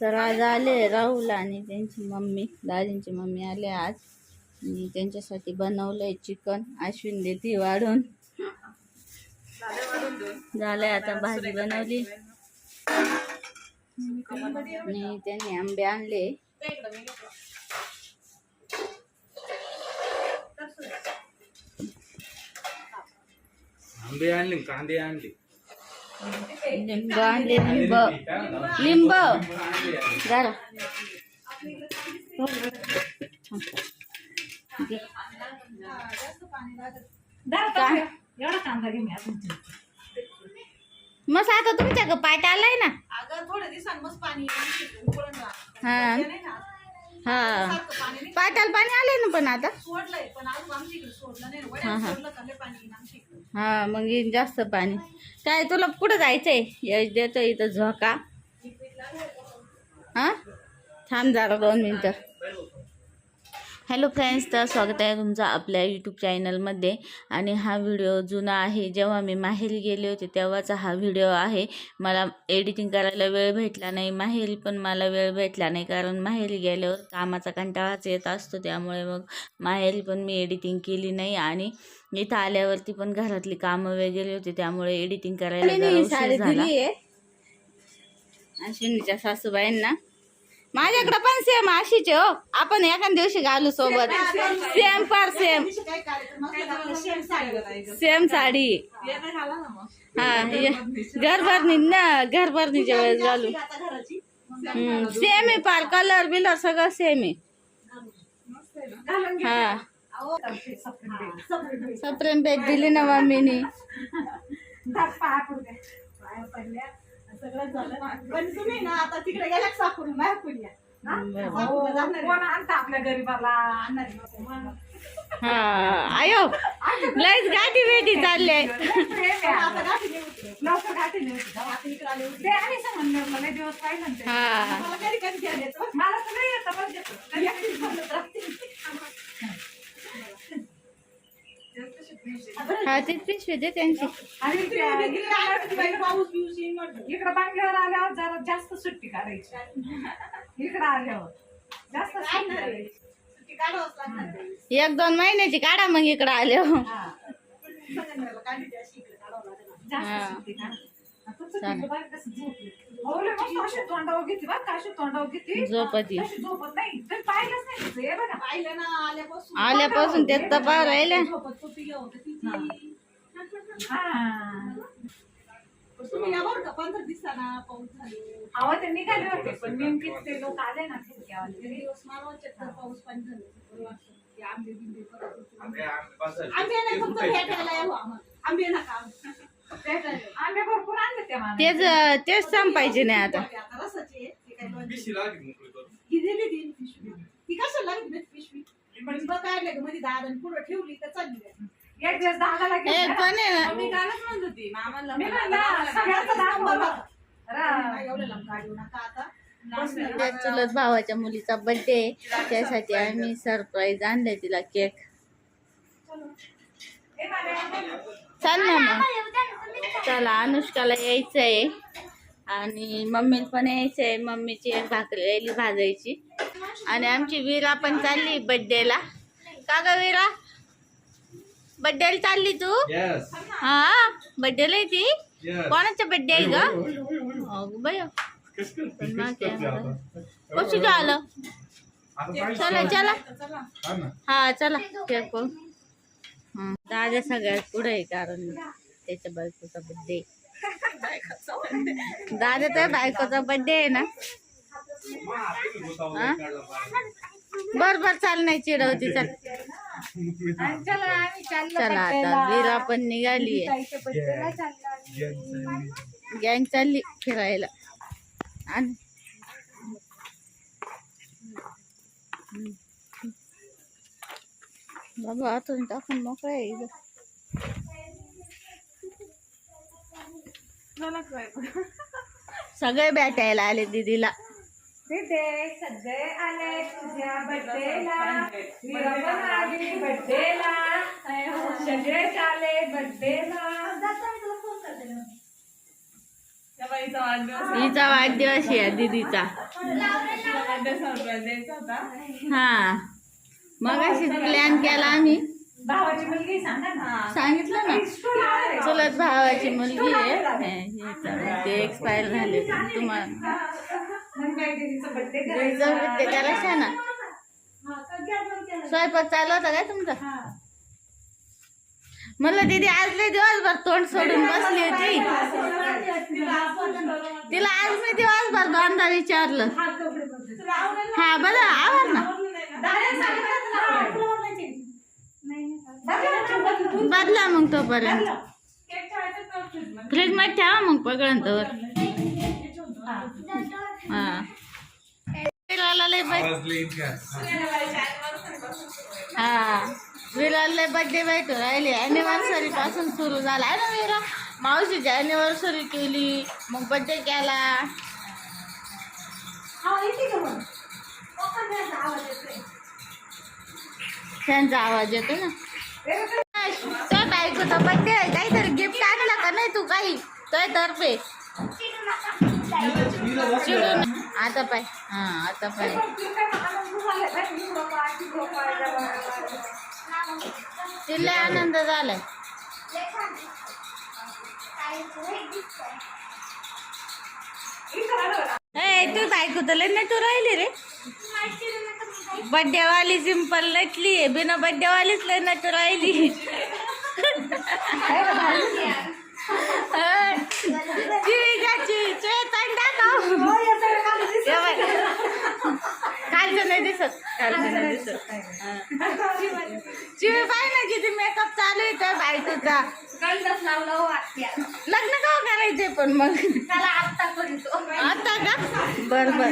तर आज आले राहुल आणि त्यांची मम्मी दाजींची मम्मी आले आज. आणि त्यांच्यासाठी बनवलंय चिकन अश्विन देते वाढून. झालंय आता भाजी बनवली. आणि त्यांनी आंबे आणले. आंबे आणले कांदे आणले. लिंब आणले लिंब. लिंब. जरा आता तुमच्या ग पाठ आलाय ना. हा. हा. पाटाला पाणी आलंय ना पण आता. हा, हा. हा मग जास्त पाणी. काय तुला कुठं जायचंय? यश देतो इथं झोका. हां? थांब जरा दोन मिनटं. हॅलो फ्रेंड्स तर स्वागत आहे तुमचं आपल्या यूट्यूब चॅनलमध्ये. आणि हा व्हिडिओ जुना आहे. जेव्हा मी माहेरी गेले होते तेव्हाचा हा व्हिडिओ आहे. मला एडिटिंग करायला वेळ भेटला नाही. माहेरी पण मला वेळ भेटला नाही. कारण माहेरी गेल्यावर कामाचा कंटाळाच येत असतो. त्यामुळे मग माहेरी पण मी एडिटिंग केली नाही. आणि इथं आल्यावरती पण घरातली कामं वगैरे होती. त्यामुळे एडिटिंग करायला झाला. सासूबाईंना? माझ्याकडे पण सेम अशीच हो. आपण एखाद दिवशी घालू सोबत. सेम पार सेम. सेम साडी. हा. घरभरणी ना घरभरणीच्या वेळेस घालू. सेम आहे पार कलर बिलर सगळं सेम आहे. हा. सप्रेम बॅग दिली ना मम्मीनी. सगळं झालं. पण तुम्ही ना आता तिकडे गेल्या साकून बाहेर. हा? कोण आणतं आपल्या गरीबाला आणणार आहे नको. मग. हा आयो लयच गाठी भेटी चालले आता गाठी नाही होत. लवकर गाठी नाही होत. आता इकडे आले होते. ते आणि समजलं मला दिवस पाहिजे ना ते. हा मला कधी कधी घ्यायला येतं. मला तर नाही येतं बरं देतो. कधी एकटीच बोलत राहते. हा तीच पिशवी दे त्यांची आणि इकडे पाऊस बिऊस येईन म्हटलं. बांगल्यावर आल्यावर जरा जास्त सुट्टी काढायची इकडं आल्यावर जास्त सुट्टी. काढायची सुट्टी काढावंच लागणार ते. एक दोन महिन्याची काढा मग इकडं आले हो. जास्त सुट्टी काढ. झोपती. तशी झोपत नाही. तुम्ही पाहिलंच नाही तिचं, हे बघा. पाहिलं ना आल्यापासून. आल्यापासून ते तपा राहिल्या. झोपत होती, येऊ होती तिची. हा. तुम्ही या बरं का पंधरा दिवसांना पाऊस निघाले होते पण ते लोक आले ना पाणी आंबे नाही फक्त आंबे नका. तेच तेच संपायचे नाही आता. आता रसाचे आहे. ते काय दोन- पिशी लागली मोकळी करून. ही दिली ती पिशवी ती कशाला लागली माहिती पिशवी पण बघ काढले का मध्ये दादा पुढे ठेवली तर चालली एक दिवस दादाला ए घेतलं. पण आहे ना, मी कालच म्हणत होती मामाला मी म्हणलं, सगळ्यांचं दाखवलं. रा- एवढं लांब काढू नका आता. त्या चुलत भावाच्या मुलीचा बर्थडे त्यासाठी आम्ही सरप्राईज आणले तिला केक ए चाल ना मग. चला अनुष्काला यायचं आहे आणि मम्मीला पण यायचं आहे मम्मीची एक भाकरी भाजायची. आणि आमची वीरा पण चालली बड्डेला का ग वीरा? बड्डेला चालली तू? हा? बड्डेला ती? Yes. कोणाचा बड्डे आहे ग? अगं बाई. कसं पाहिजे. चला चला. हा चला. दादा सगळ्यात पुढे आहे कारण त्याच्या बायकोचा बड्डे दादा तर बायकोचा बड्डे आहे ना? बर बर चाल नाही चिडवती चल. चला आता वीरा पण निघाली गँग चालली फिरायला. आणि बाबा आतून टाकून मोकळा आहे. सगळे भेटायला आले दीदीला. तिथे सगळे आले तुझ्या बड्डेला आली बड्डेला सगळेच आले बड्डेला. हिचा वाढदिवस आहे दीदीचा. हा. मग प्लॅन केला आम्ही. भावाची मुलगी सांगा ना. सांगितलं ना. चुलत भावाची मुलगी आहे. हे. ते एक्सपायर झाले. तुम्हाला जाऊ ते स्वयंपाक चालू होता काय तुमचा? मला दीदी आज लय दिवसभर तोंड सोडून बसली होती. तिला आज मी दिवसभर दोनदा विचारलं. हा बरं आवर ना. बदला मग तोपर्यंत. फ्रीजमध्ये ठेवा मग पकडंतवर. हा. हा. विराला बर्थडे भेटू राहिली. अॅनिव्हर्सरी पासून सुरू झाला आहे ना विरा. मावशीची अॅनिव्हर्सरी केली मग बर्थडे केला. त्यांचा आवाज येतो ना. तो बायकोचा बर्थडे आहे काहीतरी गिफ्ट आणला का नाही तू काही? तो तर्फे. आता पाय. हा आता पाय. तिला आनंद झालाय. तू बायको तर लय तू राहिली रे. बड्डे वाली सिंपल नटली आहे. बिना बड्डे वालीच लय नटू राहिली. कालचं नाही दिसत. कालचं नाही दिसत. हा. चिवी पाय ना किती मेकअप चालू आहे त्या बायकोचा. लग्न का करायचंय पण मग? आता का? बर बर.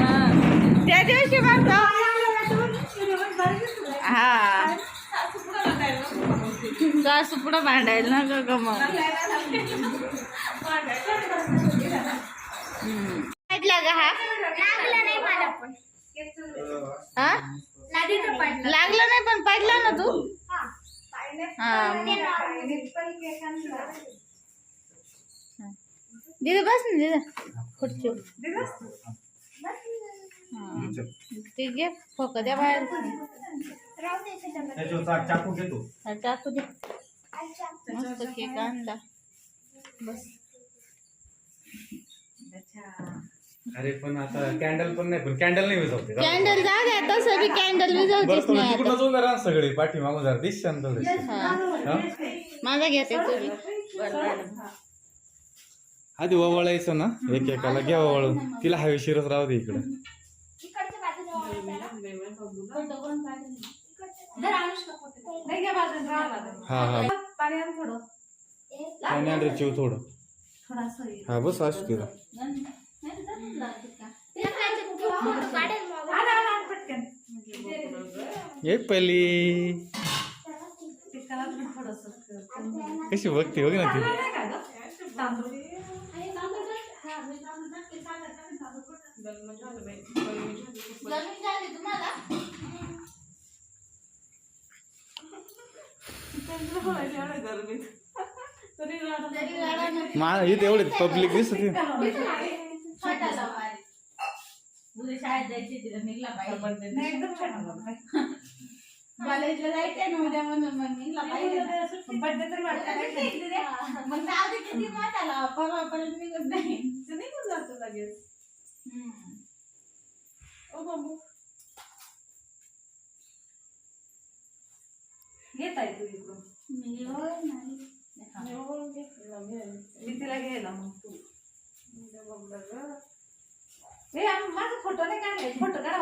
हा. त्या दिवशी मग हा. सासू पुढं भांडायला ना ग मग. हम्म. का हा? हा? लागला नाही पण पडला ना तू? दीदी बस ना दीदी. खुर्ची. ते घे फोक द्या बाहेर. चाकू घेतो दे. मस्त केक आणला. बस. अरे पण आता कॅन्डल पण नाही पण कॅन्डल नाही विझवते. कॅन्डल जागा तसं बी कॅन्डल तुम्ही नाही आता. तिकडूनच उभे राहा सगळे पाठीमागून जरा दिसशान थोडे हा. माझा घेते आधी ओवळायचं ना एक एकाला घ्या ओवळून. तिला हवेशीरच राहू दे इकडं. पाणी आण थोडं. पाणी आण रे चिव थोडं. थोडासा ये. हा. बस असू तिला आण, आण, आण, पटकन. एक पहिली ते करा थोडं- थोडंसं. कशी बघते बघ ना ती नाही का गं? तांदूळ. जमीन झाली तुम्हाला तरी रडत तरी गाडा नव्हती. मा इथे एवढे पब्लिक दिसत होती. छोटासा बारीक. उद्या शाळेत जायची तिला निघला पाहिजे नाही, एकदम छान होतं. कॉलेजला जायचंय ना उद्या म्हणून मग निघला पाहिजे बर्थडे तर वाटतं नाही. मग जाऊ दे किती मोठाला परवापर्यंत निघत नाही ते निघून जातो लगेच. हम्म. ओ बाबू. घेत आहे तू इकडून? मी होय नाही. तिला घ्यायला मग तू? आम- माझा फोटो नाही काढलाय फोटो काढा.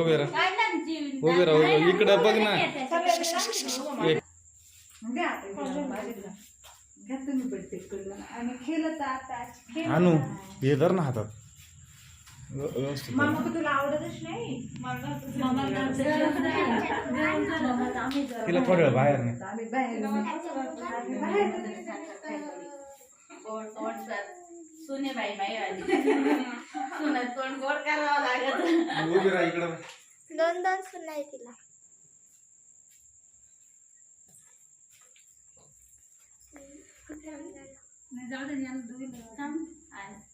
उभे राहा. उभे राहा उभे राहा. इकडं बघ ना. एक. घ्या आता इकडं बाजूला. घ्या तुम्ही बर्थडे करून आणि खेळत आता. खेळ आणू हे धर ना हातात. व्यवस्थित. मामा तुला आवडतच नाही? मामा तिला वेळ बाहेर नाही. आम्ही बाहेर आम्ही बाहेर गोड तोंड सर. सुने बाई बाई सुनं तोंड गोड करावं लागत. उभी राहा इकडं. दोन दोन सुना आहे तिला. दोघी बाबा नाही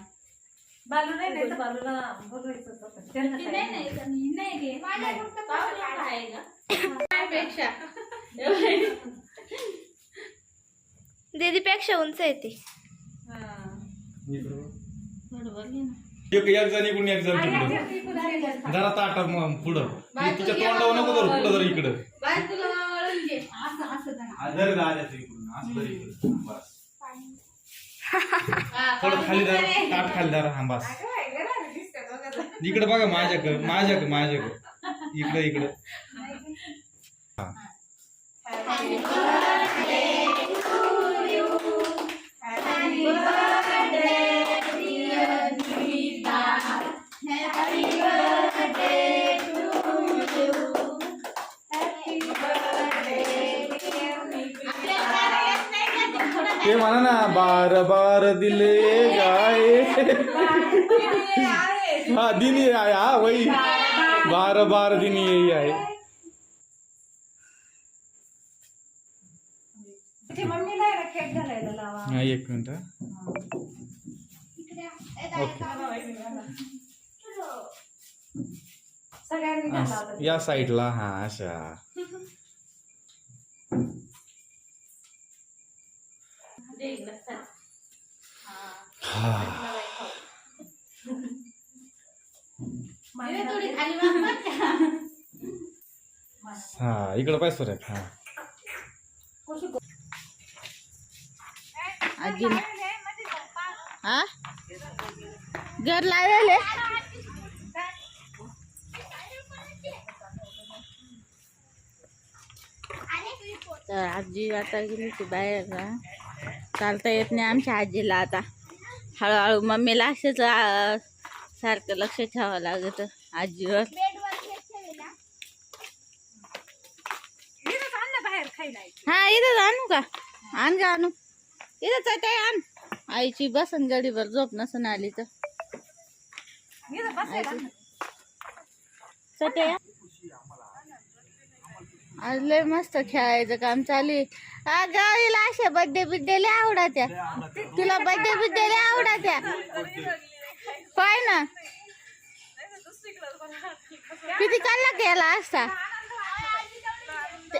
बालू नाही नाही तर बालूला बोलवायचं होतं. त्यांना नाही, काय- नाही, नाही, नाही घे. माझ्या फक्त पावलं आहे का? त्यापेक्षा. दीदीपेक्षा उंच आहे ती इकडं बघ. बरोबर घे ना. एक एक जण इकडून एक जण तिकडं. जरा ताट मग पुढं तिच्या तोंडावर नको धरू पुढं जरा इकडं बाय तुला वाळून घे. असं असं जरा. आदर इकडून असं जर इकडं थोडं खाली. ताट खाली जरा हा बस. इकडे बघा माझ्याकडं माझ्याकडं माझ्याकडं इकडं इकडं हा Happy birthday to you. Happy birthday, ते म्हणा ना बार बार दिले गाय. हा दिनी आहे हा वही. बार बार दिनी यही आहे. हा एक मिनिट. ओके. या साईडला हा अशा. हा दे हा इकडं पाय सुरेख हा. आजी हा? घर लावले तर आजी आता गेली ती बाहेर ना चालता येत नाही आमच्या आजीला आता. हळूहळू मम्मीला असंच सारखं लक्ष ठेवावं लागत आजीवर. हा इथंच आणू का? आण का आणू. इथंच आहे ते आण. आईची बसन गडीवर झोप नसन आली तर इथं बसायला आण ना. सटे आज लय मस्त खेळायचं काम चालू गावीला अशा बड्डे बिड्डे लय आवडत्या. तुला बड्डे बिड्डे लय आवडत्या. पाय ना? किती कल्ला केला असता